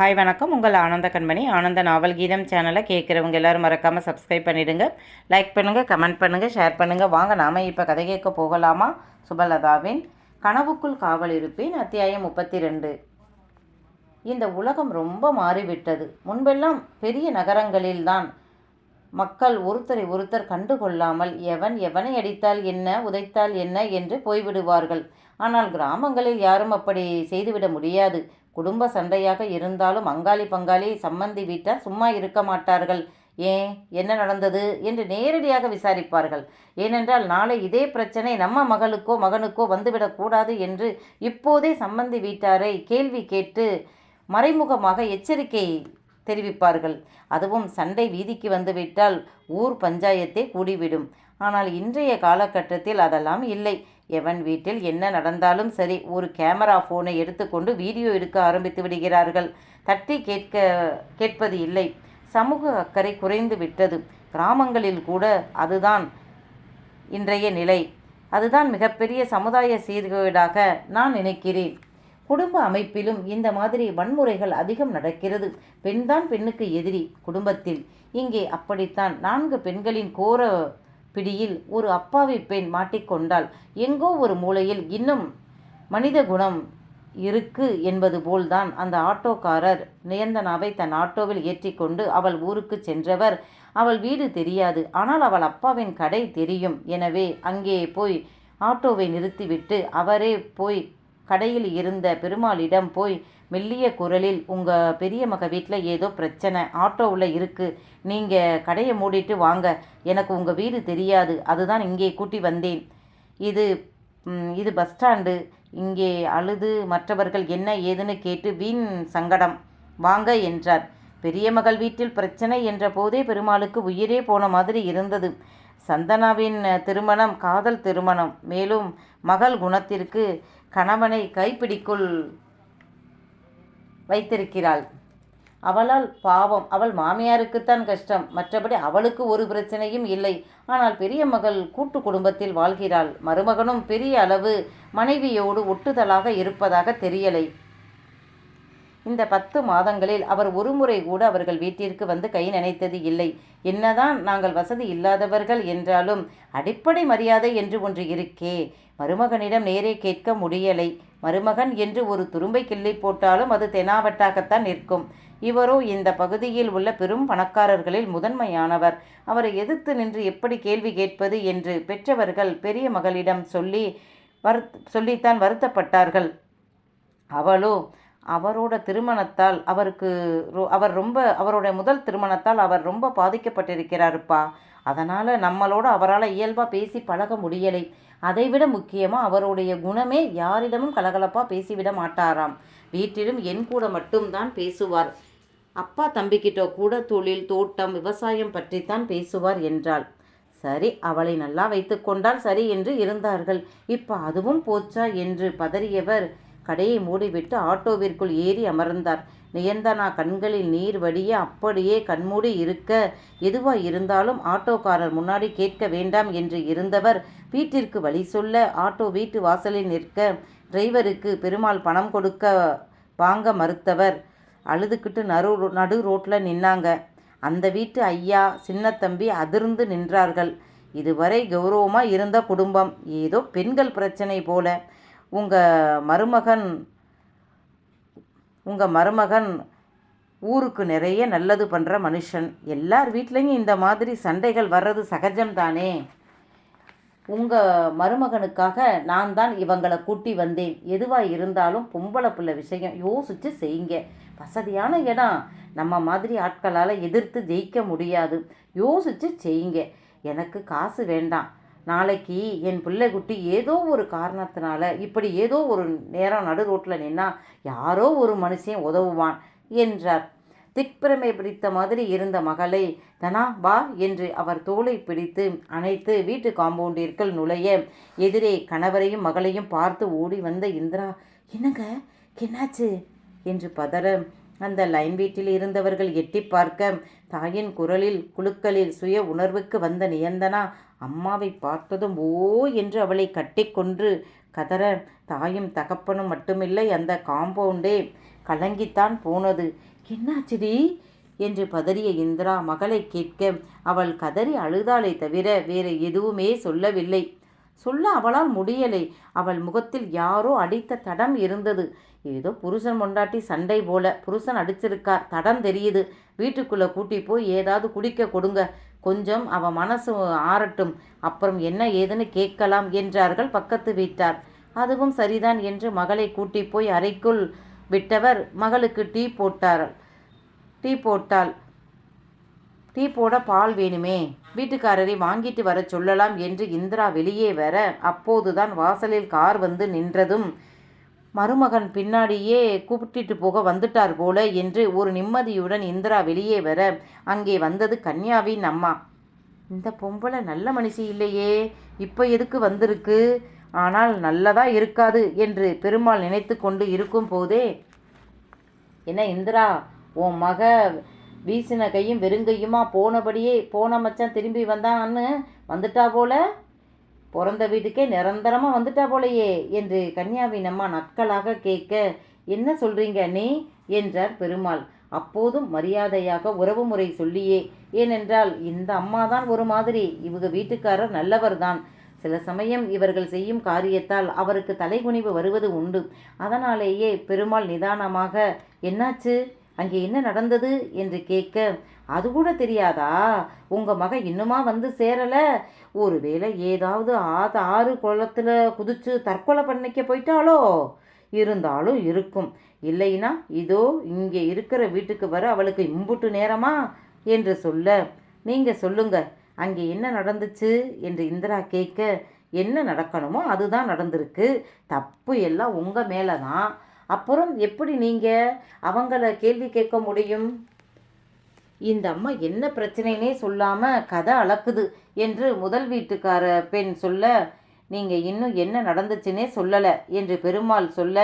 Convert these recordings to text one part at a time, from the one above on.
Hi வணக்கம். உங்கள் ஆனந்த கண்மணி. ஆனந்த நாவல் கீதம் சேனலை கேட்குறவங்க எல்லாரும் மறக்காமல் சப்ஸ்கிரைப் பண்ணிவிடுங்க லைக் பண்ணுங்கள் கமெண்ட் பண்ணுங்கள் ஷேர் பண்ணுங்கள் வாங்க நாம் இப்போ கதை கேட்க போகலாமா? சுபலதாவின் கனவுக்குள் காவல் இருப்பேன் அத்தியாயம் முப்பத்தி ரெண்டு இந்த உலகம் ரொம்ப மாறிவிட்டது. முன்பெல்லாம் பெரிய நகரங்களில்தான் மக்கள் ஒருத்தரை ஒருத்தர் கண்டுகொள்ளாமல் எவன் எவனை அடித்தால் என்ன உதைத்தால் என்ன என்று போய்விடுவார்கள். ஆனால் கிராமங்களில் யாரும் அப்படி செய்துவிட முடியாது. குடும்ப சண்டையாக இருந்தாலும் அங்காளி பங்காளி சம்மந்தி வீட்டார் சும்மா இருக்க மாட்டார்கள். ஏன்? என்ன நடந்தது? என்று நேரடியாக விசாரிப்பார்கள். ஏனென்றால் நாளை இதே பிரச்சனை நம்ம மகளுக்கோ மகனுக்கோ வந்துவிடக்கூடாது என்று இப்போதே சம்மந்தி வீட்டாரை கேள்வி கேட்டு மறைமுகமாக எச்சரிக்கை தெரிவிப்பார்கள். அதுவும் சண்டை வீதிக்கு வந்துவிட்டால் ஊர் பஞ்சாயத்தே கூடிவிடும். ஆனால் இன்றைய காலகட்டத்தில் அதெல்லாம் இல்லை. எவன் வீட்டில் என்ன நடந்தாலும் சரி ஒரு கேமரா ஃபோனை எடுத்துக்கொண்டு வீடியோ எடுக்க ஆரம்பித்து விடுகிறார்கள். தட்டி கேட்க கேட்பது இல்லை. சமூக அக்கறை குறைந்து விட்டது. கிராமங்களில் கூட அதுதான் இன்றைய நிலை. அதுதான் மிகப்பெரிய சமுதாய சீர்கேடாக நான் நினைக்கிறேன். குடும்ப அமைப்பிலும் இந்த மாதிரி வன்முறைகள் அதிகம் நடக்கிறது. பெண்தான் பெண்ணுக்கு எதிரி குடும்பத்தில். இங்கே அப்படித்தான். நான்கு பெண்களின் கோர பிடியில் ஒரு அப்பாவி பெண் மாட்டிக்கொண்டால் எங்கோ ஒரு மூலையில் இன்னும் மனித குணம் இருக்கு என்பது போல்தான் அந்த ஆட்டோக்காரர் நியந்தனாவை தன் ஆட்டோவில் ஏற்றிக்கொண்டு அவள் ஊருக்கு சென்றவர். அவள் வீடு தெரியாது. ஆனால் அவள் அப்பாவின் கடை தெரியும். எனவே அங்கே போய் ஆட்டோவை நிறுத்திவிட்டு அவரே போய் கடையில் இருந்த பெருமாளிடம் போய் மெல்லிய குரலில் உங்கள் பெரிய மக வீட்டில் ஏதோ பிரச்சனை ஆட்டோவில் இருக்குது நீங்கள் கடையை மூடிட்டு வாங்க. எனக்கு உங்கள் வீடு தெரியாது. அதுதான் இங்கே கூட்டி வந்தேன். இது இது பஸ் ஸ்டாண்டு. இங்கே அழுது மற்றவர்கள் என்ன ஏதுன்னு கேட்டு வீண் சங்கடம். வாங்க என்றார். பெரிய மகள் வீட்டில் பிரச்சனை என்ற போதே பெருமாளுக்கு உயிரே போன மாதிரி இருந்தது. சந்தனாவின் திருமணம் காதல் திருமணம். மேலும் மகள் குணத்திற்கு கணவனை கைப்பிடிக்குள் வைத்திருக்கிறாள். அவளால் பாவம் அவள் மாமியாருக்குத்தான் கஷ்டம். மற்றபடி அவளுக்கு ஒரு பிரச்சனையும் இல்லை. ஆனால் பெரிய மகள் கூட்டு குடும்பத்தில் வாழ்கிறாள். மருமகனும் பெரிய அளவு மனைவியோடு ஒட்டுதலாக இருப்பதாக தெரியலை. இந்த பத்து மாதங்களில் அவர் ஒருமுறை கூட அவர்கள் வீட்டிற்கு வந்து கை நினைத்தது இல்லை. என்னதான் நாங்கள் வசதி இல்லாதவர்கள் என்றாலும் அடிப்படை மரியாதை என்று ஒன்று இருக்கே. மருமகனிடம் நேரே கேட்க முடியலை. மருமகன் என்று ஒரு துரும்பை கிள்ளி போட்டாலும் அது தெனாவட்டாகத்தான் நிற்கும். இவரோ இந்த பகுதியில் உள்ள பெரும் பணக்காரர்களில் முதன்மையானவர். அவரை எதிர்த்து நின்று எப்படி கேள்வி கேட்பது என்று பெற்றவர்கள் பெரிய மகளிடம் சொல்லி வருத் சொல்லித்தான் வருத்தப்பட்டார்கள். அவளோ அவரோட திருமணத்தால் அவருக்கு ரொ- அவர் ரொம்ப அவரோட முதல் திருமணத்தால் அவர் ரொம்ப பாதிக்கப்பட்டிருக்கிறாருப்பா. அதனால் நம்மளோட அவரால் இயல்பாக பேசி பழக முடியலை. அதைவிட முக்கியமாக அவருடைய குணமே யாரிடமும் கலகலப்பாக பேசிவிட மாட்டாராம். வீட்டிலும் என் கூட மட்டும்தான் பேசுவார். அப்பா தம்பிக்கிட்ட கூட தொழில் தோட்டம் விவசாயம் பற்றித்தான் பேசுவார் என்றாள். சரி அவளை நல்லா வைத்துக்கொண்டால் சரி என்று இருந்தார்கள். இப்போ அதுவும் போச்சா என்று பதறியவர் கடையை மூடிவிட்டு ஆட்டோவிற்குள் ஏறி அமர்ந்தார். நியந்தனா கண்களில் நீர் வடிய அப்படியே கண்மூடி இருக்க. எதுவா இருந்தாலும் ஆட்டோக்காரர் முன்னாடி கேட்க வேண்டாம் என்று இருந்தவர் வீட்டிற்கு வழி சொல்ல ஆட்டோ வீட்டு வாசலில் நிற்க. டிரைவருக்கு பெருமாள் பணம் கொடுக்க வாங்க மறுத்தவர். அழுதுகிட்டு நடு நடு ரோட்டில் நின்னாங்க. அந்த வீட்டு ஐயா சின்னத்தம்பி அதிர்ந்து நின்றார்கள். இதுவரை கௌரவமாக இருந்த குடும்பம். ஏதோ பெண்கள் பிரச்சனை போல. உங்கள் மருமகன் உங்கள் மருமகன் ஊருக்கு நிறைய நல்லது பண்ணுற மனுஷன். எல்லார் வீட்லேயும் இந்த மாதிரி சண்டைகள் வர்றது சகஜம்தானே? உங்கள் மருமகனுக்காக நான் தான் இவங்களை கூட்டி வந்தேன். எதுவாக இருந்தாலும் பொம்பளை பிள்ளை விஷயம் யோசித்து செய்யுங்க. வசதியான இடம். நம்ம மாதிரி ஆட்களால் எதிர்த்து ஜெயிக்க முடியாது. யோசித்து செய்யுங்க. எனக்கு காசு வேண்டாம். நாளைக்கு என் பிள்ளைக்குட்டி ஏதோ ஒரு காரணத்தினால இப்படி ஏதோ ஒரு நேரம் நடு ரோட்டில் நின்னா யாரோ ஒரு மனுஷன் உதவுவான் என்றார். திக்பிரமை பிடித்த மாதிரி இருந்த மகளை தனா வா என்று அவர் தோளை பிடித்து அணைத்து வீட்டு காம்பவுண்டிற்குள் நுழைய எதிரே கணவரையும் மகளையும் பார்த்து ஓடி வந்த இந்திரா என்னங்க? என்னாச்சு? என்று பதற அந்த லைன் வீட்டில் இருந்தவர்கள் எட்டி பார்க்க தாயின் குரலில் குழுக்களில் சுய உணர்வுக்கு வந்த நியந்தனா அம்மாவை பார்த்ததும் ஓ என்று அவளை கட்டிக்கொன்று கதற தாயும் தகப்பனும் மட்டுமில்லை அந்த காம்பவுண்டே கலங்கித்தான் போனது. என்னாச்சுடி என்று பதறிய இந்திரா மகளை கேட்க அவள் கதறி அழுதாளே தவிர வேறு எதுவுமே சொல்லவில்லை. சொல்ல அவளால் முடியலை. அவள் முகத்தில் யாரோ அடித்த தடம் இருந்தது. ஏதோ புருஷன் மொண்டாட்டி சண்டை போல. புருஷன் அடிச்சிருக்கார். தடம் தெரியுது. வீட்டுக்குள்ளே கூட்டி போய் ஏதாவது குடிக்க கொடுங்க. கொஞ்சம் அவ மனசு ஆறட்டும். அப்புறம் என்ன ஏதுன்னு கேட்கலாம் என்றார்கள் பக்கத்து வீட்டார். அதுவும் சரிதான் என்று மகளை கூட்டி போய் அறைக்குள் விட்டவர் மகளுக்கு டீ போட்டார். டீ போட்டாள். டீ போட பால் வேணுமே? வீட்டுக்காரரை வாங்கிட்டு வரச் சொல்லலாம் என்று இந்திரா வெளியே வர அப்போதுதான் வாசலில் கார் வந்து நின்றதும் மருமகன் பின்னாடியே கூப்பிட்டுட்டு போக வந்துட்டார் போல என்று ஒரு நிம்மதியுடன் இந்திரா வெளியே வர அங்கே வந்தது கன்யாவின் அம்மா. இந்த பொம்பளை நல்ல மனுஷி இல்லையே இப்போ எதுக்கு வந்திருக்கு? ஆனால் நல்லதா இருக்காது என்று பெருமாள் நினைத்து கொண்டு இருக்கும் போதே என்ன இந்திரா உன் மக வீசின கையும் வெறுங்கையுமா போனபடியே போன மச்சான் திரும்பி வந்தான்னு வந்துட்டா போல? பிறந்த வீட்டுக்கே நிரந்தரமாக வந்துட்டா போலையே என்று கன்யாவின் அம்மா நக்கலாக கேட்க என்ன சொல்றீங்க நீ என்றார் பெருமாள். அப்போதும் மரியாதையாக உறவு முறை சொல்லியே. ஏனென்றால் இந்த அம்மா தான் ஒரு மாதிரி. இவங்க வீட்டுக்காரர் நல்லவர்தான். சில சமயம் இவர்கள் செய்யும் காரியத்தால் அவருக்கு தலைகுனிவு வருவது உண்டு. அதனாலேயே பெருமாள் நிதானமாக என்னாச்சு? அங்கே என்ன நடந்தது என்று கேட்க அது கூட தெரியாதா? உங்கள் மகன் இன்னுமா வந்து சேரலை? ஒருவேளை ஏதாவது ஆத ஆறு குளத்தில் குதித்து தற்கொலை பண்ணிக்க போயிட்டாளோ? இருந்தாலும் இருக்கும். இல்லைனா இதோ இங்கே இருக்கிற வீட்டுக்கு வர அவளுக்கு இம்புட்டு நேரமா? என்று சொல்ல நீங்கள் சொல்லுங்க. அங்கே என்ன நடந்துச்சு? என்று இந்திரா கேட்க என்ன நடக்கணுமோ அதுதான் நடந்திருக்கு. தப்பு எல்லாம் உங்கள் மேலே தான் அப்புறம் எப்படி நீங்கள் அவங்கள கேள்வி கேட்க முடியும்? இந்த அம்மா என்ன பிரச்சனைனே சொல்லாமல் கதை அளக்குது என்று முதல் வீட்டுக்கார பெண் சொல்ல நீங்கள் இன்னும் என்ன நடந்துச்சுன்னே சொல்லலை என்று பெருமாள் சொல்ல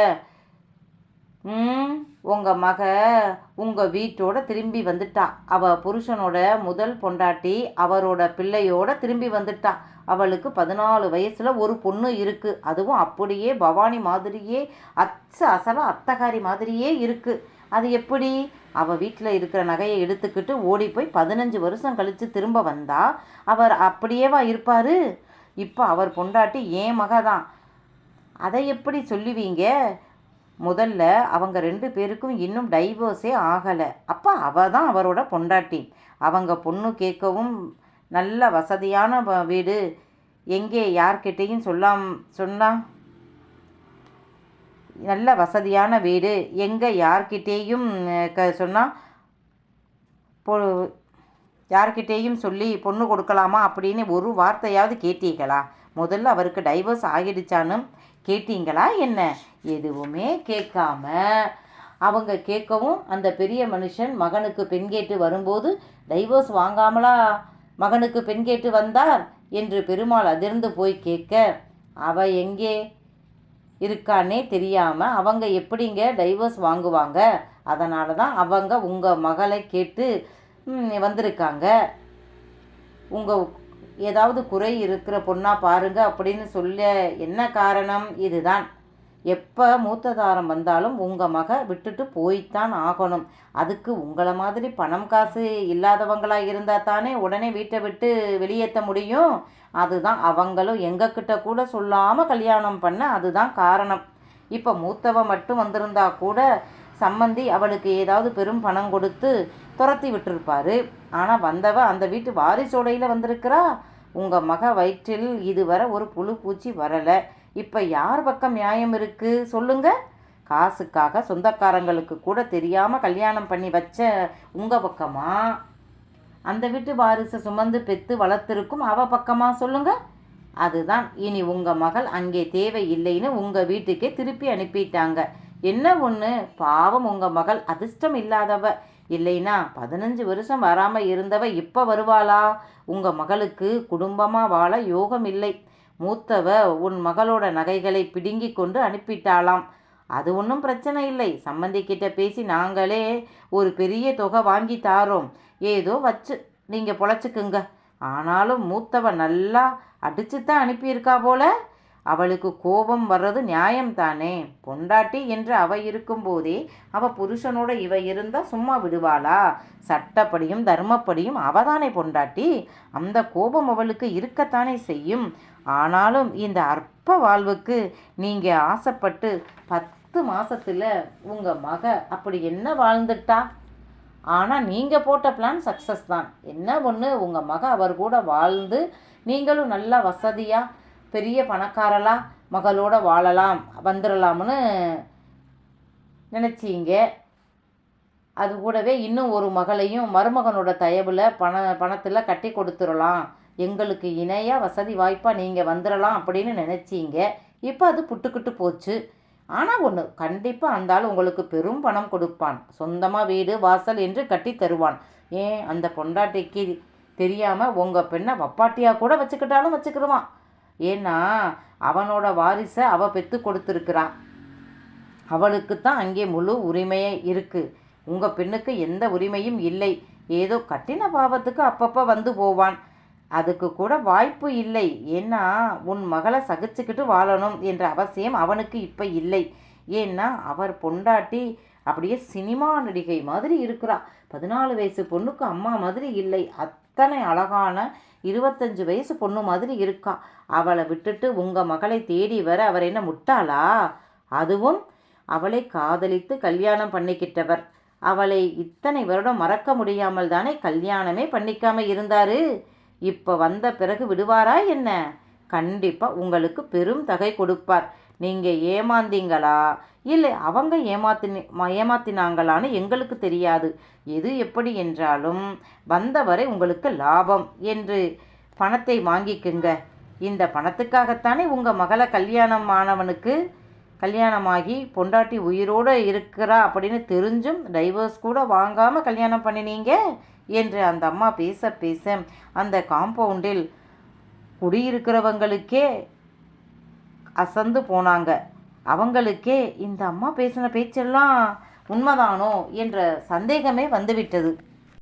ம் உங்க மக உங்கள் வீட்டோட திரும்பி வந்துட்டா. அவ புருஷனோட முதல் பொண்டாட்டி அவரோட பிள்ளையோட திரும்பி வந்துட்டா. அவளுக்கு பதினாலு வயசில் ஒரு பொண்ணு இருக்குது அதுவும் அப்படியே பவானி மாதிரியே அச்ச அசல அத்தகாரி மாதிரியே இருக்குது அது எப்படி? அவ வீட்டில் இருக்கிற நகையை எடுத்துக்கிட்டு ஓடி போய் பதினஞ்சு வருஷம் கழித்து திரும்ப வந்தா அவர் அப்படியேவா இருப்பார்? இப்போ அவர் பொண்டாட்டி ஏன் மக தான் அதை எப்படி சொல்லுவீங்க? முதல்ல அவங்க ரெண்டு பேருக்கும் இன்னும் டைவோர்ஸே ஆகலை. அப்போ அவ தான் அவரோட பொண்டாட்டி. அவங்க பொண்ணு கேட்கவும் நல்ல வசதியான வீடு. எங்கே யார்கிட்டேயும் சொல்லாம் சொன்னால் நல்ல வசதியான வீடு. எங்கே யார்கிட்டேயும் க சொன்னால் பொ யார்கிட்டேயும் சொல்லி பொண்ணு கொடுக்கலாமா அப்படின்னு ஒரு வார்த்தையாவது கேட்டீங்களா முதல்ல அவருக்கு டைவர்ஸ் ஆகிடுச்சான்னு கேட்டீங்களா என்ன? எதுவுமே கேட்காம அவங்க கேட்கவும் அந்த பெரிய மனுஷன் மகனுக்கு பெண் கேட்டு வரும்போது டைவர்ஸ் வாங்காமலா மகனுக்கு பெண் கேட்டு வந்தார் என்று பெருமாள் அதிர்ந்து போய் கேட்க அவ எங்கே இருக்கானே தெரியாமல் அவங்க எப்படிங்க டைவர்ஸ் வாங்குவாங்க? அதனால தான் அவங்க உங்கள் மகளை கேட்டு வந்திருக்காங்க. உங்கள் ஏதாவது குறை இருக்கிற பொண்ணா பாருங்க அப்படின்னு சொல்ல என்ன காரணம்? இதுதான். எப்போ மூத்ததாரம் வந்தாலும் உங்கள் மக விட்டுட்டு போய்த்தான் ஆகணும். அதுக்கு உங்களை மாதிரி பணம் காசு இல்லாதவங்களாக இருந்தால் தானே உடனே வீட்டை விட்டு வெளியேற்ற முடியும். அதுதான் அவங்களும் எங்கக்கிட்ட கூட சொல்லாமல் கல்யாணம் பண்ண அதுதான் காரணம். இப்போ மூத்தவ மட்டும் வந்திருந்தா கூட சம்மந்தி அவளுக்கு ஏதாவது பெரும் பணம் கொடுத்து துரத்தி விட்டுருப்பாரு. ஆனால் வந்தவ அந்த வீட்டு வாரிசோடையில் வந்திருக்கிறா? உங்கள் மக வயிற்றில் இதுவரை ஒரு புழு பூச்சி வரலை. இப்போ யார் பக்கம் நியாயம் இருக்குது சொல்லுங்க. காசுக்காக சொந்தக்காரங்களுக்கு கூட தெரியாமல் கல்யாணம் பண்ணி வச்ச உங்கள் பக்கமா? அந்த வீட்டு வாரிசை சுமந்து பெத்து வளர்த்துருக்கும் அவ பக்கமாக சொல்லுங்க. அதுதான். இனி உங்கள் மகள் அங்கே தேவை இல்லைன்னு உங்கள் வீட்டுக்கே திருப்பி அனுப்பிட்டாங்க. என்ன ஒன்று பாவம் உங்கள் மகள் அதிர்ஷ்டம் இல்லாதவ. இல்லைனா பதினஞ்சு வருஷம் வராமல் இருந்தவ இப்போ வருவாளா? உங்கள் மகளுக்கு குடும்பமாக வாழ யோகம் இல்லை மூத்தவ உன் மகளோட நகைகளை பிடுங்கி கொண்டு அனுப்பிட்டாளாம். அது ஒன்றும் பிரச்சனை இல்லை. சம்பந்திக்கிட்ட பேசி நாங்களே ஒரு பெரிய தொகை வாங்கி தாரோம். ஏதோ வச்சு நீங்கள் பொழைச்சிக்குங்க. ஆனாலும் மூத்தவ நல்லா அடிச்சு தான் அனுப்பியிருக்கா போல. அவளுக்கு கோபம் வர்றது நியாயம் தானே பொண்டாட்டி என்று அவ இருக்கும்போதே அவ புருஷனோட இவ இருந்தால் சும்மா விடுவாளா? சட்டப்படியும் தர்மப்படியும் அவதானே பொண்டாட்டி? அந்த கோபம் அவளுக்கு இருக்கத்தானே செய்யும்? ஆனாலும் இந்த அற்ப வாழ்வுக்கு நீங்கள் ஆசைப்பட்டு பத்து மாசத்துல உங்கள் மக அப்படி என்ன வாழ்ந்துட்டா? ஆனால் நீங்கள் போட்ட பிளான் சக்ஸஸ் தான். என்ன ஒன்று உங்கள் மக அவர் கூட வாழ்ந்து நீங்களும் நல்லா வசதியாக பெரிய பணக்காரலாக மகளோட வாழலாம் வந்துடலாம்னு நினச்சிங்க. அது கூடவே இன்னும் ஒரு மகளையும் மருமகனோட தயவில் பண பணத்தில் கட்டி கொடுத்துடலாம் எங்களுக்கு இணையாக வசதி வாய்ப்பாக நீங்கள் வந்துடலாம் அப்படின்னு நினச்சிங்க. இப்போ அது புட்டுக்கிட்டு போச்சு. ஆனால் ஒன்று கண்டிப்பாக அந்த ஆள் உங்களுக்கு பெரும் பணம் கொடுப்பான். சொந்தமாக வீடு வாசல் என்று கட்டி தருவான். ஏன்? அந்த பொண்டாட்டிக்கு தெரியாமல் உங்கள் பெண்ணை வப்பாட்டியாக கூட வச்சுக்கிட்டாலும் வச்சுக்கிடுவான் ஏன்னா அவனோட வாரிசை அவள் பெற்று கொடுத்துருக்குறான் அவளுக்கு தான் அங்கே முழு உரிமையே இருக்குது உங்கள் பெண்ணுக்கு எந்த உரிமையும் இல்லை. ஏதோ கட்டின பாவத்துக்கு அப்பப்போ வந்து போவான். அதுக்கு கூட வாய்ப்பு இல்லை. ஏன்னா உன் மகளை சகிச்சுக்கிட்டு வாழணும் என்ற அவசியம் அவனுக்கு இப்போ இல்லை. ஏன்னா அவர் பொண்டாட்டி அப்படியே சினிமா நடிகை மாதிரி இருக்கிறா. பதினாலு வயசு பொண்ணுக்கு அம்மா மாதிரி இல்லை. அத்தனை அழகான இருபத்தஞ்சு வயசு பொண்ணு மாதிரி இருக்கா. அவளை விட்டுட்டு உங்கள் மகளை தேடி வர அவர் என்ன முட்டாளா? அதுவும் அவளை காதலித்து கல்யாணம் பண்ணிக்கிட்டவர். அவளை இத்தனை வருடம் மறக்க முடியாமல் தானே கல்யாணமே பண்ணிக்காம இருந்தாரு. இப்போ வந்த பிறகு விடுவாரா என்ன? கண்டிப்பாக உங்களுக்கு பெரும் தகை கொடுப்பார். நீங்கள் ஏமாந்தீங்களா? இல்லை அவங்க ஏமாத்தினி ஏமாத்தினாங்களான்னு எங்களுக்கு தெரியாது. எது எப்படி என்றாலும் வந்தவரை உங்களுக்கு லாபம் என்று பணத்தை வாங்கிக்குங்க. இந்த பணத்துக்காகத்தானே உங்கள் மகளை கல்யாணம் ஆனவனுக்கு கல்யாணமாகி பொண்டாட்டி உயிரோடு இருக்கிறா அப்படின்னு தெரிஞ்சும் டைவர்ஸ் கூட வாங்காமல் கல்யாணம் பண்ணினீங்க? என்று அந்த அம்மா பேச பேச அந்த காம்பவுண்டில் குடியிருக்கிறவங்களுக்கே அசந்து போனாங்க. அவங்களுக்கே இந்த அம்மா பேசின பேச்செல்லாம் உண்மைதானோ என்ற சந்தேகமே வந்துவிட்டது.